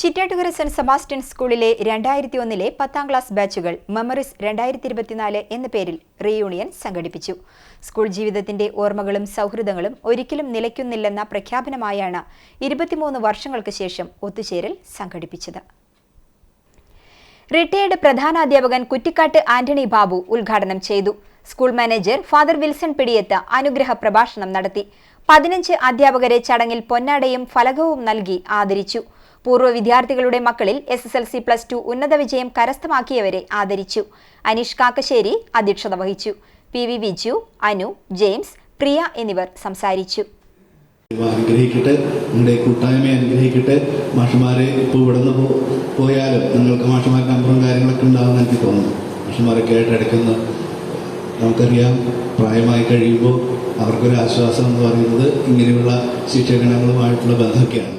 Chittattukara saint Sebastian സ്കൂളിലെ രണ്ടായിരത്തി ഒന്നിലെ പത്താം ക്ലാസ് ബാച്ചുകൾ മെമ്മറീസ് രണ്ടായിരത്തി ഇരുപത്തിനാല് എന്ന പേരിൽ റീയൂണിയൻ സംഘടിപ്പിച്ചു. സ്കൂൾ ജീവിതത്തിന്റെ ഓർമ്മകളും സൗഹൃദങ്ങളും ഒരിക്കലും നിലയ്ക്കുന്നില്ലെന്ന പ്രഖ്യാപനമായാണ് ഇരുപത്തിമൂന്ന് വർഷങ്ങൾക്ക് ശേഷം ഒത്തുചേരൽ സംഘടിപ്പിച്ചത്. റിട്ടയേർഡ് പ്രധാനാധ്യാപകൻ കുറ്റിക്കാട്ട് ആന്റണി ബാബു ഉദ്ഘാടനം ചെയ്തു. School manager father Wilson Pidiyath അനുഗ്രഹ പ്രഭാഷണം നടത്തി. പതിനഞ്ച് അധ്യാപകരെ ചടങ്ങിൽ പൊന്നാടയും ഫലകവും നൽകി ആദരിച്ചു. പൂർവ വിദ്യാർത്ഥികളുടെ മക്കളിൽ S S L C plus two ഉന്നത വിജയം കരസ്ഥമാക്കിയവരെ ആദരിച്ചു. അനീഷ് കാക്കശ്ശേരി അധ്യക്ഷത വഹിച്ചു. പി വി വിജു അനു ജെയിംസ് പ്രിയ എന്നിവർ സംസാരിച്ചു. അനുഗ്രഹിക്കട്ടെ. നിങ്ങളുടെ കൂട്ടായ്മയെ അനുഗ്രഹിക്കട്ടെ. മാഷന്മാരെ ഇപ്പോൾ ഇവിടെ നിന്ന് പോയാലും നിങ്ങൾക്ക് മാഷന്മാരുടെ നമ്പറും കാര്യങ്ങളൊക്കെ ഉണ്ടാകുമെന്ന് എനിക്ക് തോന്നുന്നു. മാഷന്മാരൊക്കെ ആയിട്ട് ഇടയ്ക്കുന്ന നമുക്കറിയാം പ്രായമായി കഴിയുമ്പോൾ അവർക്കൊരു ആശ്വാസം എന്ന് പറയുന്നത് ഇങ്ങനെയുള്ള ശിക്ഷകണങ്ങളുമായിട്ടുള്ള ബന്ധമൊക്കെയാണ്.